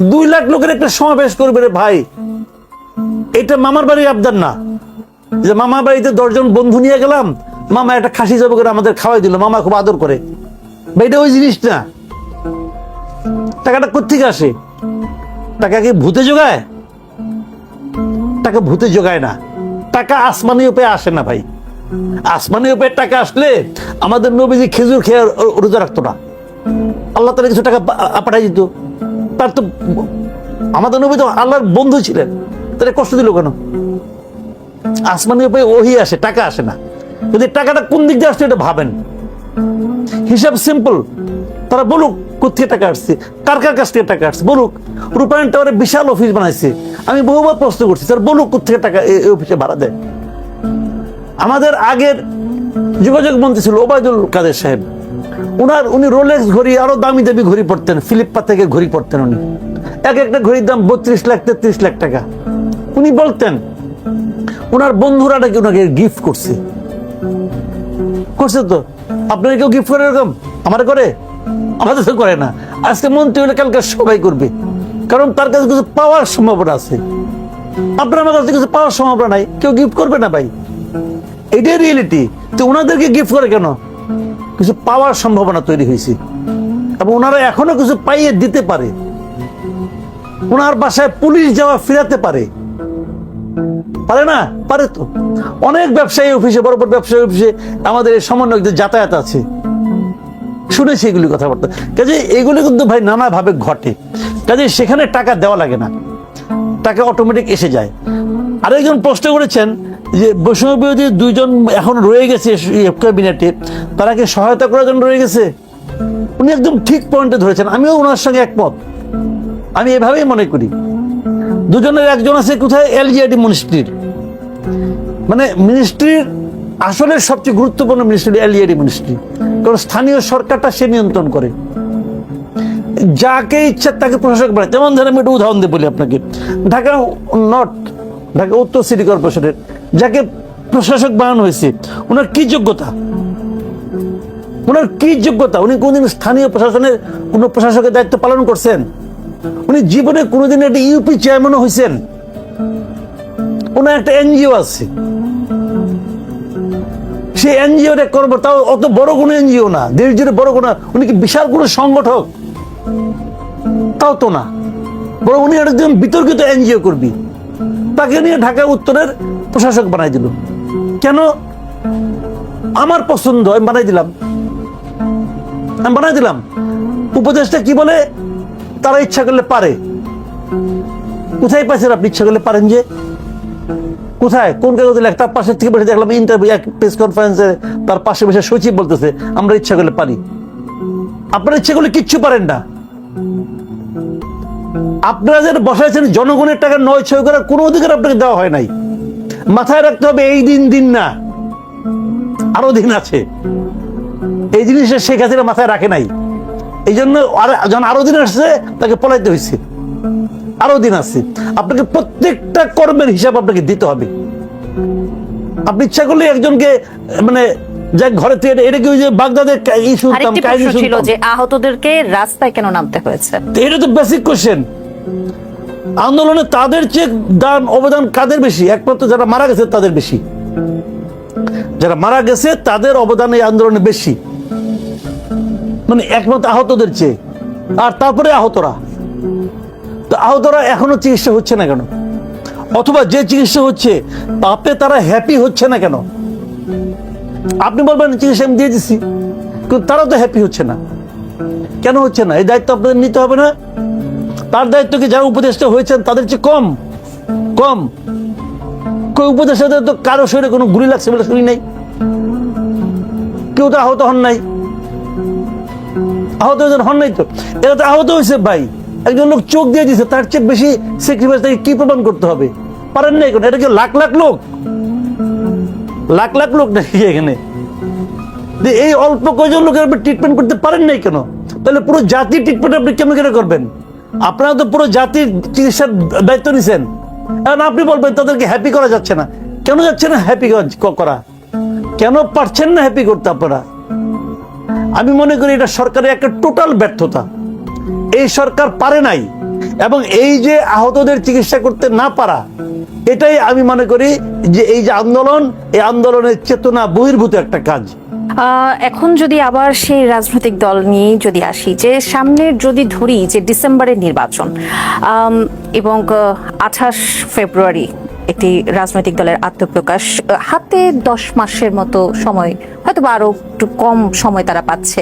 দুই লাখ লোকের একটা সমাবেশ করবে রে ভাই। এটা মামার বাড়ি আবদার না। যে মামার বাড়িতে দশজন বন্ধু নিয়ে গেলাম, মামা একটা খাসি জব করে আমাদের খাওয়াই দিল, মামা খুব আদর করে। ভাই, এটা ওই জিনিস না। টাকাটা কোথেকে আসে? টাকা কি ভূতে যোগায় টাকা ভূতে যোগায় না। টাকা আসমানি উপায়ে আসে না ভাই। আসমানি উপায়ে টাকা আসলে আমাদের নবীজি খেজুর খেয়ে রোজা রাখতো না। আল্লাহ তালা কিছু টাকা পাঠাই দিত। তার তো আমাদের নবী তো আল্লাহর বন্ধু ছিলেন। তাহলে কষ্ট দিল কেন? আসমানি উপায়ে ওহি আসে, টাকা আসে না। যদি টাকাটা কোন দিক দিয়ে আসছে এটা ভাবেন। হিসাব সিম্পল তারা বলুক কোথেকে টাকা আসছে? কার কার কাছ থেকে টাকা আসছে? বলুক। রূপায়ণ টাওয়ারে বিশাল অফিস বানাইছে। আমি বহুবার প্রশ্ন করছি, স্যার, বলুক কোথেকে টাকা এই অফিসে ভাড়া দেয়? আমাদের আগের যোগাযোগ মন্ত্রী ছিল ওবায়দুল কাদের সাহেব। উনার, উনি রোলেক্স ঘড়ি, আরও দামি দামি ঘড়ি পড়তেন ফিলিপ্পা থেকে ঘড়ি পড়তেন উনি। এক একটা ঘড়ির দাম বত্রিশ লাখ, তেত্রিশ লাখ টাকা। উনি বলতেন ওনার বন্ধুরা নাকি ওনাকে গিফট করছে। করছে তো? আপনার কেউ গিফট করে এরকম? আমার করে? আমাদের তো করে না। আজকে মন্ত্রী হলে কালকে সবাই করবে। কারণ তার কাছে কিছু পাওয়ার সম্ভাবনা আছে। আপনার আমার কাছে কিছু পাওয়ার সম্ভাবনা নাই। কেউ গিফট করবে না ভাই। এটাই রিয়েলিটি তো ওনাদেরকে গিফট করে কেন? কিছু পাওয়ার সম্ভাবনা তৈরি হয়েছে। এবং ওনারা এখনও কিছু পাইয়ে দিতে পারে। ওনার বাসায় পুলিশ যাওয়া ফিরাতে পারে। পারে না? পারে তো। অনেক ব্যবসায়ী অফিসে, বড় বড় ব্যবসায়ী অফিসে আমাদের এই সমন্বয়কদের যাতায়াত আছে। শুনেছি এগুলি কথাবার্তা। কাজে এগুলি কিন্তু ভাই নানাভাবে ঘটে। কাজে সেখানে টাকা দেওয়া লাগে না। টাকা অটোমেটিক এসে যায়। আরেকজন প্রশ্ন করেছেন যে বৈষম্য বিরোধী দুইজন এখন রয়ে গেছে ক্যাবিনেটে, তারা কি সহায়তা করার জন্য রয়ে গেছে? উনি একদম ঠিক পয়েন্টে ধরেছেন, আমিও ওনার সঙ্গে একমত। আমি এভাবেই মনে করি। দুজনের একজন আছে কোথায়? এলজিআইডি মিনিস্ট্রির। মানে মিনিস্ট্রির আসলে সবচেয়ে গুরুত্বপূর্ণ মিনিস্ট্রি এলইআইডি মিনিস্ট্রি। কারণ স্থানীয় সরকারটা সে নিয়ন্ত্রণ করে। যাকে ইচ্ছা তাকে প্রশাসক বানায়। যেমন ধরেন আমি একটা উদাহরণ দিয়ে বলি আপনাকে। ঢাকা নর্থ ঢাকা উত্তর সিটি কর্পোরেশনের, যাকে প্রশাসক বানানো হয়েছে, ওনার কি যোগ্যতা? ওনার কি যোগ্যতা? উনি কোনদিন স্থানীয় প্রশাসনের প্রশাসকের দায়িত্ব পালন করছেন? উনি জীবনে একটা ইউপি চেয়ারম্যানও হয়েছেন? ওনার একটা এনজিও আছে। সেই এনজিও করব তাও অত বড় কোনো এনজিও না দেশ জুড়ে বড় কোনো, উনি কি বিশাল কোনো সংগঠক? তাও তো না। বড় উনি একদম বিতর্কিত এনজিও করবি তাকে নিয়ে ঢাকা উত্তরের প্রশাসক বানাই দিল। কেন? আমার পছন্দ, আমি বানাই দিলাম। আমি বানাই দিলাম। উপদেশটা কি বলে? তারা ইচ্ছা করলে পারে। কোথায় পাইছেন আপনি ইচ্ছা করলে পারেন যে? কোথায়? কোন কাগজে লেখ তার পাশে থেকে বসে দেখলাম ইন্টারভিউ এক প্রেস কনফারেন্সে তার পাশে বসে সচিব বলতেছে, আমরা ইচ্ছা করলে পারি। আপনারা ইচ্ছা করলে কিচ্ছু পারেন না। আপনারা যেটা বসাইছেন, জনগণের টাকা নয় ছয় করার কোনো অধিকার আপনাকে দেওয়া হয় নাই। মাথায় রাখতে হবে, এই দিন দিন না, আরও দিন আছে। এই জিনিসটা শেখ হাসিনা মাথায় রাখে নাই। এই জন্য যখন আরও দিন আসছে, তাকে পলাইতে হয়েছে। আরও দিন আছে। আপনাকে প্রত্যেকটা কর্মের হিসাব আপনাকে দিতে হবে। আপনি ইচ্ছা করলে একজনকে মানে যাক ঘরে থেকে এটা- কি ওই যে বাগদাদের ছিল যে আহতদেরকে রাস্তায় কেন নামতে হয়েছে? এটা তো বেসিক কোশ্চেন আন্দোলনে তাদের চেয়ে দান অবদান কাদের বেশি? একমাত্র যারা মারা গেছে তাদের বেশি। যারা মারা গেছে তাদের অবদান এই আন্দোলনে বেশি। মানে একমাত্র আহতদের চেয়ে। আর তারপরে আহতরা। তো আহতরা এখনও চিকিৎসা হচ্ছে না কেন? অথবা যে চিকিৎসা হচ্ছে তাতে তারা হ্যাপি হচ্ছে না কেন? আপনি বলবেন, চিকিৎসা আমি দিয়ে দিচ্ছি কিন্তু তারা তো হ্যাপি হচ্ছে না। কেন হচ্ছে না? এই দায়িত্ব আপনাদের নিতে হবে না? তার দায়িত্ব কি যারা উপদেষ্টা হয়েছেন, তাদের চেয়ে কম? কম? উপদেষ্টাদের তো কারও শরীরে কোনো গুলি লাগছে বলে শুনি নাই। কেউ তো আহত হন নাই। আহত হয়েছেন, হন নাই তো। এরা তো আহত হয়েছে ভাই। একজন লোক চোখ দিয়ে দিছে তার চেয়ে বেশি স্যাক্রিফাইস তাকে কি প্রমাণ করতে হবে? পারেন না এখন, এটা কি লাখ লাখ লোক? লাখ লাখ লোক নাকি এখানে? এই অল্প কয়জন লোকের আপনি ট্রিটমেন্ট করতে পারেন নাই কেন? তাহলে পুরো জাতির ট্রিটমেন্ট আপনি কেমন করে করবেন? আপনারা তো পুরো জাতির চিকিৎসার দায়িত্ব নিছেন। এখন আপনি বলবেন, তাদেরকে হ্যাপি করা যাচ্ছে না। কেন যাচ্ছে না হ্যাপি করা? কেন পারছেন না হ্যাপি করতে আপনারা? আমি মনে করি এটা সরকারের একটা টোটাল ব্যর্থতা। এই সরকার পারে নাই এবং এই যে আহতদের চিকিৎসা করতে না পারা, এটাই আমি মনে করি যে এই যে আন্দোলন, এই আন্দোলনের চেতনা বহির্ভূত একটা কাজ। এখন যদি আবার সেই রাজনৈতিক দল নিয়ে যদি আসি, যে সামনের যদি ধরি যে ডিসেম্বরের নির্বাচন এবং আঠাশ ফেব্রুয়ারি একটি রাজনৈতিক দলের আত্মপ্রকাশ হাতে দশ মাসের মতো সময়, হয়তো বা আরও একটু কম সময় তারা পাচ্ছে।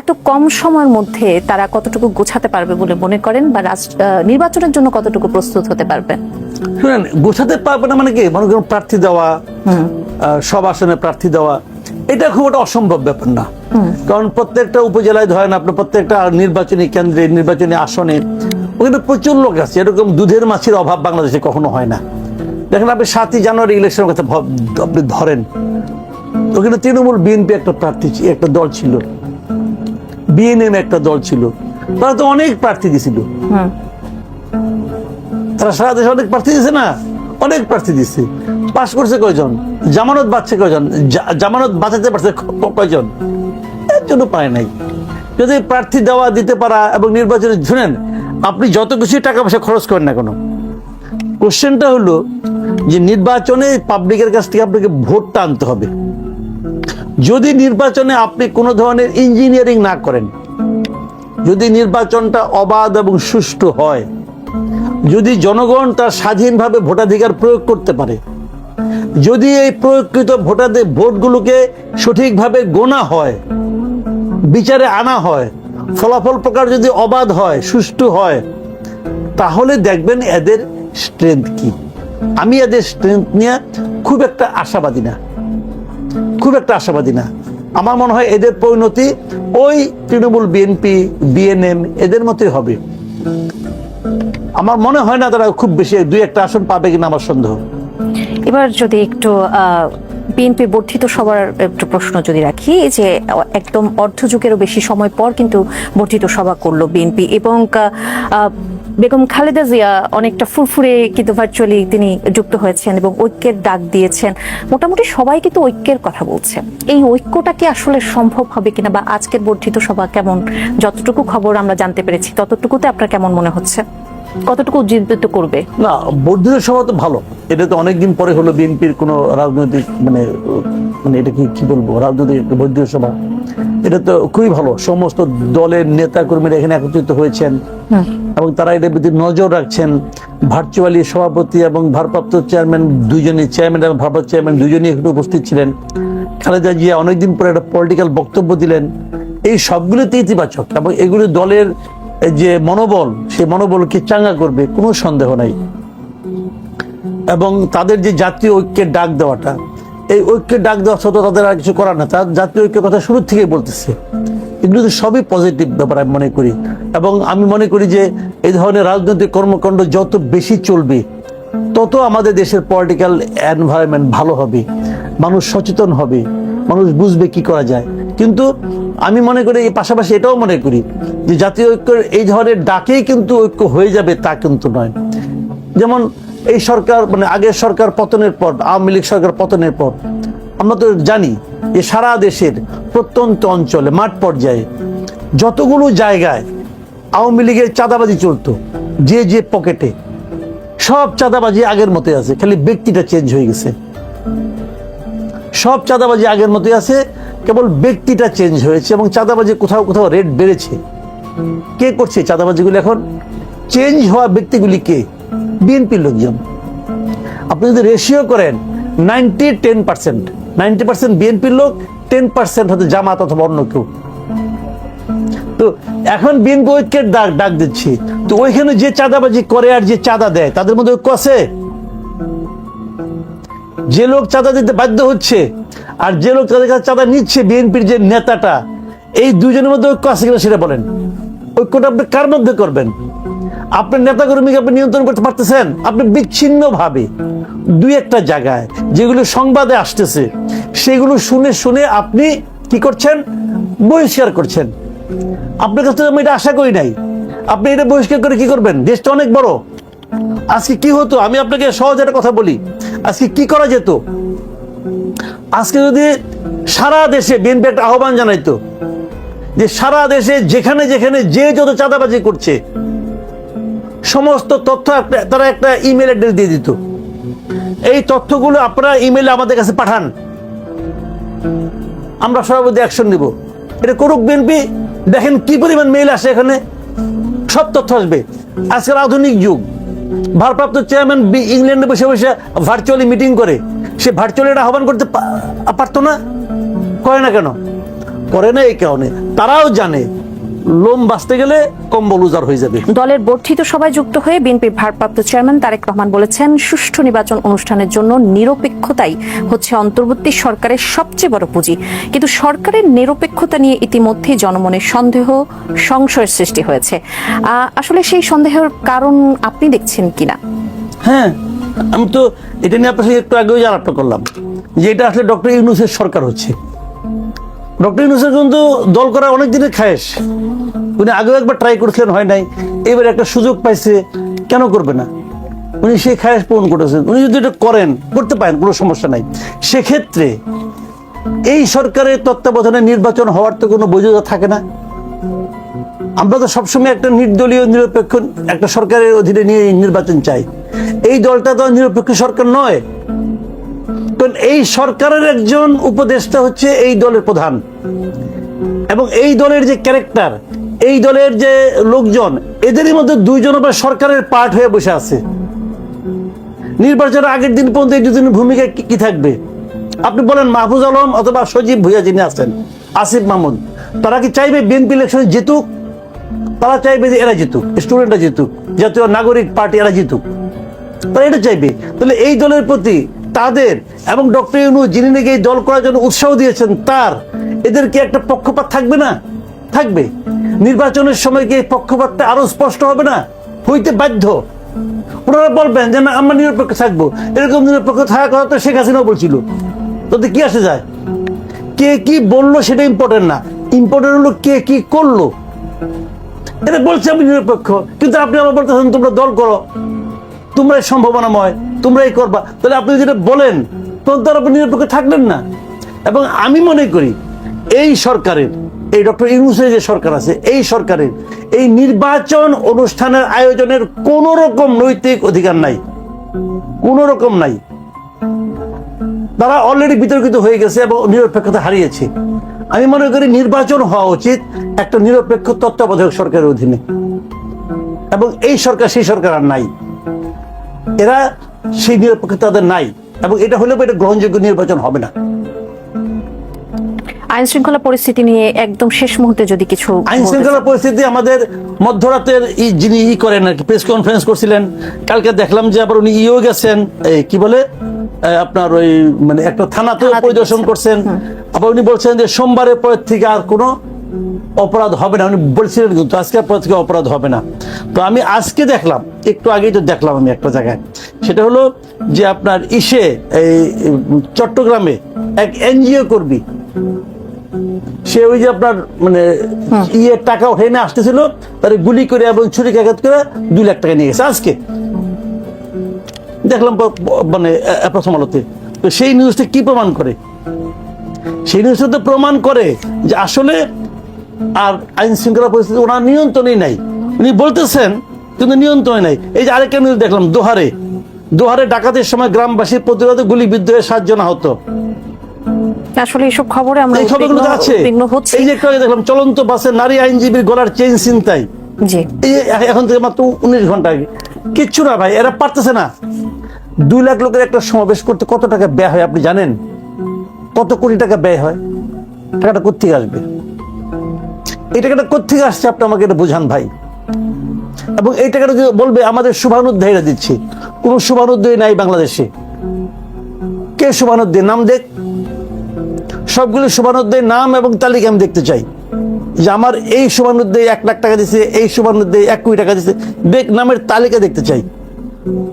এত কম সময়ের মধ্যে তারা কতটুকু গোছাতে পারবে বলে মনে করেন বা নির্বাচনের জন্য কতটুকু প্রস্তুত হতে পারবে শুনেন গোছাতে পারবে না মানে কি? মনে করুন প্রার্থী দেওয়া সব আসনে প্রার্থী দেওয়া এটা খুব একটা অসম্ভব ব্যাপার না। কারণ প্রত্যেকটা উপজেলায় ধরেন আপনার প্রত্যেকটা নির্বাচনী কেন্দ্রে নির্বাচনী আসনে ওখানে প্রচুর লোক আছে। এরকম দুধের মাছের অভাব বাংলাদেশে কখনো হয় না। দেখেন আপনি সাতই জানুয়ারি ইলেকশনের কথা আপনি ধরেন ওখানে তৃণমূল বিএনপি একটা প্রার্থী একটা দল ছিল। বিএনএম একটা দল ছিল। তারা তো অনেক প্রার্থী দিছিল। তারা সারা দেশে অনেক প্রার্থী দিছে না? অনেক প্রার্থী দিচ্ছে পাশ করছে কয়জন? জামানত বাঁচছে কয়জন? জামানত বাঁচাতে পারছে কয়জন? এর জন্য পায় নাই। যদি প্রার্থী দেওয়া দিতে পারা এবং নির্বাচনে শুনেন, আপনি যত কিছু টাকা পয়সা খরচ করেন না কোনো? কোশ্চেনটা হলো যে নির্বাচনে পাবলিকের কাছ থেকে আপনাকে ভোটটা আনতে হবে। যদি নির্বাচনে আপনি কোনো ধরনের ইঞ্জিনিয়ারিং না করেন, যদি নির্বাচনটা অবাধ এবং সুষ্ঠু হয় যদি জনগণ তার স্বাধীনভাবে ভোটাধিকার প্রয়োগ করতে পারে, যদি এই প্রয়োগকৃত ভোটাদের ভোটগুলোকে সঠিকভাবে গোনা হয়, বিচারে আনা হয়, ফলাফল প্রকার যদি অবাধ হয়, সুষ্ঠু হয়, তাহলে দেখবেন এদের স্ট্রেংথ কি। আমি এদের স্ট্রেংথ নিয়ে খুব একটা আশাবাদী না। খুব একটা আশাবাদী না। আমার মনে হয় এদের পরিণতি ওই তৃণমূল বিএনপি, বিএনএম এদের মতোই হবে। আমার মনে হয় না তারা খুব বেশি দুই একটা আসন পাবে কিনা আমার সন্দেহ। এবার যদি একটু বিএনপি বর্ধিত সবার একটু প্রশ্ন যদি রাখি, যে একদম অর্ধযুগেরও বেশি সময় পর কিন্তু বর্ধিত সভা করল বিএনপি এবং বেগম খালেদা জিয়া অনেকটা ফুরফুরে কিন্তু ভার্চুয়ালি তিনি যুক্ত হয়েছেন এবং ঐক্যের ডাক দিয়েছেন। মোটামুটি সবাই কিন্তু ঐক্যের কথা বলছে। এই ঐক্যটা কি আসলে সম্ভব হবে কিনা বা আজকের বর্ধিত সভা কেমন? যতটুকু খবর আমরা জানতে পেরেছি, ততটুকুতে আপনার কেমন মনে হচ্ছে? কতটুকু উজ্জীবিত করবে? না, বর্ধিত সভা তো ভালো। এটা তো অনেকদিন পরে হলো বিএনপির কোনো রাজনৈতিক মানে মানে এটা কি কি বলব? রাজনৈতিক বর্ধিত সভা। এটা তো খুবই ভালো। সমস্ত দলের নেতা কর্মীরা এখানে একত্রিত হয়েছেন এবং তারা এটার প্রতি নজর রাখছেন। ভার্চুয়ালি সভাপতি এবং ভারপ্রাপ্ত চেয়ারম্যান দুইজনই চেয়ারম্যান এবং ভারপ্রাপ্ত চেয়ারম্যান দুইজনই এখানে উপস্থিত ছিলেন। খালেদা জিয়া অনেকদিন পরে একটা পলিটিক্যাল বক্তব্য দিলেন। এই সবগুলোতে ইতিবাচক এবং এগুলো দলের যে মনোবল সেই মনোবলকে চাঙ্গা করবে কোনো সন্দেহ নাই। এবং তাদের যে জাতীয় ঐক্যের ডাক দেওয়াটা এই ঐক্যের ডাক দেওয়া সত্ত্বেও তাদের আর কিছু করার না তার জাতীয় ঐক্যের কথা শুরু থেকেই বলতেছে। এগুলো তো সবই পজিটিভ ব্যাপার আমি মনে করি। এবং আমি মনে করি যে এই ধরনের রাজনৈতিক কর্মকাণ্ড যত বেশি চলবে, তত আমাদের দেশের পলিটিক্যাল এনভায়রনমেন্ট ভালো হবে। মানুষ সচেতন হবে। মানুষ বুঝবে কি করা যায়। কিন্তু আমি মনে করি এই পাশাপাশি এটাও মনে করি যে জাতীয় ঐক্যের এই ধরনের ডাকেই কিন্তু ঐক্য হয়ে যাবে তা কিন্তু নয়। যেমন এই সরকার মানে আগের সরকার পতনের পর, আওয়ামী লীগ সরকার পতনের পর, আমরা তো জানি যে সারা দেশের প্রত্যন্ত অঞ্চলে মাঠ পর্যায়ে যতগুলো জায়গায় আওয়ামী লীগের চাঁদাবাজি চলতো, যে যে পকেটে সব চাঁদাবাজি আগের মতোই আছে, খালি ব্যক্তিটা চেঞ্জ হয়ে গেছে। সব চাঁদাবাজি আগের মতোই আছে, কেবল ব্যক্তিটা চেঞ্জ হয়েছে এবং চাঁদাবাজি কোথাও কোথাও রেট বেড়েছে। কে করছে চাঁদাবাজিগুলো এখন? চেঞ্জ হওয়া ব্যক্তিগুলি কে? বিএনপির লোকজন। আপনি যদি রেশিও করেন ninety ten percent ninety percent বিএনপির লোক টেন পার্সেন্ট হয়তো জামাত অথবা অন্য কেউ। তো এখন বিএনপি ঐক্যের ডাক ডাক দিচ্ছি। তো ওইখানে যে চাঁদাবাজি করে আর যে চাঁদা দেয়, তাদের মধ্যে ঐক্য আছে? যে লোক চাঁদা দিতে বাধ্য হচ্ছে, আর যে লোক তাদের কাছে চাঁদা নিচ্ছে বিএনপির যে নেতাটা, এই দুজনের মধ্যে ঐক্য আছে কিনা সেটা বলেন। ঐক্যটা আপনি কার মধ্যে করবেন? আপনার নেতা কর্মীকে আপনি নিয়ন্ত্রণ করতে পারতেছেন? আপনি বিচ্ছিন্ন ভাবে দুই একটা জায়গায় যেগুলো সংবাদে আসতেছে, সেগুলো শুনে শুনে আপনি কি করছেন? বহিষ্কার করছেন। আপনার কাছ থেকে আমি এটা আশা করি নাই। আপনি এটা বহিষ্কার করে কি করবেন? দেশটা অনেক বড়। আজকে কি হতো? আমি আপনাকে সহজ একটা কথা বলি। আজকে কি করা যেত? আজকে যদি সারা দেশে বিএনপি একটা আহ্বান জানাইতো যে সারা দেশে যেখানে যেখানে যে যত চাঁদাবাজি করছে সমস্ত তথ্য তারা একটা ইমেল অ্যাড্রেস দিয়ে দিত। এই তথ্যগুলো আপনারা ইমেলে আমাদের কাছে পাঠান। আমরা সভাপতি অ্যাকশন নিব। এটা করুক বিএনপি, দেখেন কি পরিমাণ মেইল আসে এখানে। সব তথ্য আসবে। আজকের আধুনিক যুগ। ভারপ্রাপ্ত চেয়ারম্যান বি- ইংল্যান্ডে বসে বসে ভার্চুয়ালি মিটিং করে। সে ভার্চুয়ালি এটা আহ্বান করতে পারতো না? করে না কেন? করে না এই কারণে। তারাও জানে। লোম বাঁচতে গেলে কম্বল উজাড় হয়ে যাবে। দলের বর্ধিত সভায় যুক্ত হয়ে বিএনপির ভারপ্রাপ্ত চেয়ারম্যান তারেক রহমান বলেছেন সুষ্ঠু নির্বাচন অনুষ্ঠানের জন্য নিরপেক্ষতাই হচ্ছে অন্তর্বর্তী সরকারের সবচেয়ে বড় পুঁজি। কিন্তু সরকারের নিরপেক্ষতা নিয়ে ইতিমধ্যে জনমনে সন্দেহ সংশয়ের সৃষ্টি হয়েছে। আসলে সেই সন্দেহের কারণ আপনি দেখছেন কিনা? হ্যাঁ আমি তো এটা নিয়ে আপনার সাথে একটু আগেও আলাপটা করলাম যে এটা আসলে ডক্টর ইউনুসের সরকার হচ্ছে। ডক্টর ইউনুসের কিন্তু দল করা অনেক দিনের উনি আগেও একবার ট্রাই করেছিলেন, হয় নাই। এবার একটা সুযোগ পাইছে, কেন করবে না? উনি সেই খায়েশ পূরণ করেছেন। উনি যদি এটা করেন, করতে পারেন, কোনো সমস্যা নাই। সেক্ষেত্রে এই সরকারের তত্ত্বাবধানে নির্বাচন হওয়ার তো কোনো বৈধতা থাকে না। আমরা তো সবসময় একটা নির্দলীয়, নিরপেক্ষ, একটা সরকারের অধীনে নিয়ে নির্বাচন চাই। এই দলটা তো নিরপেক্ষ সরকার নয়। কারণ এই সরকারের একজন উপদেষ্টা হচ্ছে এই দলের প্রধান। এবং এই দলের যে ক্যারেক্টার, এই দলের যে লোকজন, এদেরই মধ্যে দুইজন আবার সরকারের পার্ট হয়ে বসে আছে। নির্বাচনের আগের দিন পর্যন্ত এই দুজনের ভূমিকা কি- থাকবে? আপনি বলেন মাহফুজ আলম অথবা সজীব ভুইয়া যিনি আছেন, আসিফ মাহমুদ তারা কি চাইবে বিএনপি ইলেকশনে জিতুক? তারা চাইবে যে এরা জিতুক, স্টুডেন্টরা জিতুক, জাতীয় নাগরিক পার্টি এরা জিতুক। তারা এটা চাইবে। তাহলে এই দলের প্রতি তাদের এবং ডক্টর ইউনু যিনি নাকি এই দল করার জন্য উৎসাহ দিয়েছেন তার, এদের কি একটা পক্ষপাত থাকবে না? থাকবে। নির্বাচনের সময় কি এই পক্ষপাতটা আরও স্পষ্ট হবে না? হইতে বাধ্য। ওনারা বলবেন যে, না, আমরা নিরপেক্ষ থাকব। এরকম নিরপেক্ষ থাকার কথা তো শেখ হাসিনাও বলছিল। তাতে কি আসে যায়? কে কি বলল সেটা ইম্পর্টেন্ট না। ইম্পর্টেন্ট হলো কে কি করল। এটা বলছে, আমি নিরপেক্ষ। কিন্তু আপনি আমার বলতেছেন তোমরা দল করো। তোমরাই সম্ভাবনাময়। তোমরাই করবা। তাহলে আপনি যেটা বলেন তখন তো আপনি নিরপেক্ষ থাকলেন না। এবং আমি মনে করি, এই সরকারের, এই ডক্টর ইউনুসের যে সরকার আছে, এই সরকারের, এই নির্বাচন অনুষ্ঠানের আয়োজনের কোন রকম নৈতিক অধিকার নাই। কোন রকম নাই। তারা অলরেডি বিতর্কিত হয়ে গেছে এবং নিরপেক্ষতা হারিয়েছে। আমি মনে করি, নির্বাচন হওয়া উচিত একটা নিরপেক্ষ তত্ত্বাবধায়ক সরকারের অধীনে। এবং এই সরকার, সেই সরকার আর নাই। এরা সেই নিরপেক্ষতা তাদের নাই এবং এটা হলেও এটা গ্রহণযোগ্য নির্বাচন হবে না। আইন শৃঙ্খলা পরিস্থিতি নিয়ে একদম শেষ মুহূর্তে যদি কিছু আইন শৃঙ্খলা পরিস্থিতি আমাদের মধ্যরাতের যিনি ই করেন আর কি প্রেস কনফারেন্স করছিলেন। কালকে দেখলাম যে আবার উনি ইও গেছেন কি বলে? আপনার ওই মানে একটা থানাতেও পরিদর্শন করছেন। আবার উনি বলছেন যে সোমবারের পর থেকে আর কোনো অপরাধ হবে না। উনি বলছিলেন কিন্তু আজকের পর থেকে অপরাধ হবে না। তো আমি আজকে দেখলাম একটু আগেই তো দেখলাম আমি একটা জায়গায়। সেটা হলো যে আপনার ইসে এই চট্টগ্রামে এক এনজিও কর্মী সে ওই যে আপনার মানে ইয়ে টাকা উঠে এনে আসতেছিল তার গুলি করে এবং ছুরি কাঘাত করে দুই লাখ টাকা নিয়ে গেছে আজকে। দেখলাম মানে প্রথম আলোতে। তো সেই নিউজটা কি প্রমাণ করে? সেই নিউজটা তো প্রমাণ করে যে আসলে আর আইন শৃঙ্খলা পরিস্থিতি ওনার নিয়ন্ত্রণই নাই। উনি বলতেছেন কিন্তু নিয়ন্ত্রণে নাই। এই যে আরেকটা নিউজ দেখলাম দোহারে। দোহারে ডাকাতের সময় গ্রামবাসীর প্রতিরোধে গুলিবিদ্ধ হয়ে সাতজন আহত। আসলে খবরে আমরা এই খবরগুলো আছে। এই যে একটু দেখলাম চলন্ত বাসে নারী আইনজীবীর গলার চেইন জি। এখন থেকে মাত্র উনিশ ঘণ্টা আগে। কিচ্ছু না ভাই এরা পারতেছে না। দুই লাখ লোকের একটা সমাবেশ করতে কত টাকা ব্যয় হয় আপনি জানেন? কত কোটি টাকা ব্যয় হয়? টাকাটা কোথেকে আসবে? এই টাকাটা কোথেকে আসছে আপনি আমাকে এটা বোঝান ভাই। এবং এই টাকাটা যদি বলবে, আমাদের শুভানুধ্যায়ীরা দিচ্ছে। কোন শুভানুধ্যায়ী নাই বাংলাদেশে। কে শুভানুধ্যায়ী? নাম দেখ। সবগুলো শুভানুধ্যায়ী নাম এবং তালিকা আমি দেখতে চাই। যে আমার এই শুভানুদ্দে এক লাখ টাকা দিছে, এই শুভানুদ্দে এক কোটি টাকা দিছে। দেখ, নামের তালিকা দেখতে চাই।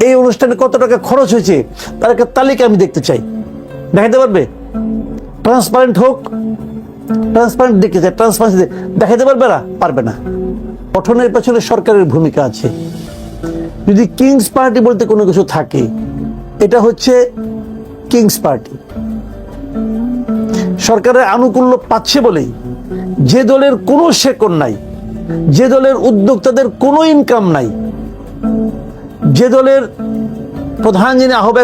এই অনুষ্ঠানে কত টাকা খরচ হয়েছে, তার একটা তালিকা আমি দেখতে চাই। দেখাতে পারবে? ট্রান্সপারেন্ট হোক ট্রান্সপারেন্ট দেখতে চাই ট্রান্সপারেন্সি দেখাতে পারবে না? পারবে না। গঠনের পেছনে সরকারের ভূমিকা আছে। যদি কিংস পার্টি বলতে কোনো কিছু থাকে, এটা হচ্ছে কিংস পার্টি। সরকারের আনুকূল্য পাচ্ছে বলেই যে দলের কোনো শেকড় নাই, যে দলের উদ্যোক্তাদের কোনো ইনকাম নাই, যে দলের প্রধান যিনি আহ্বায়ক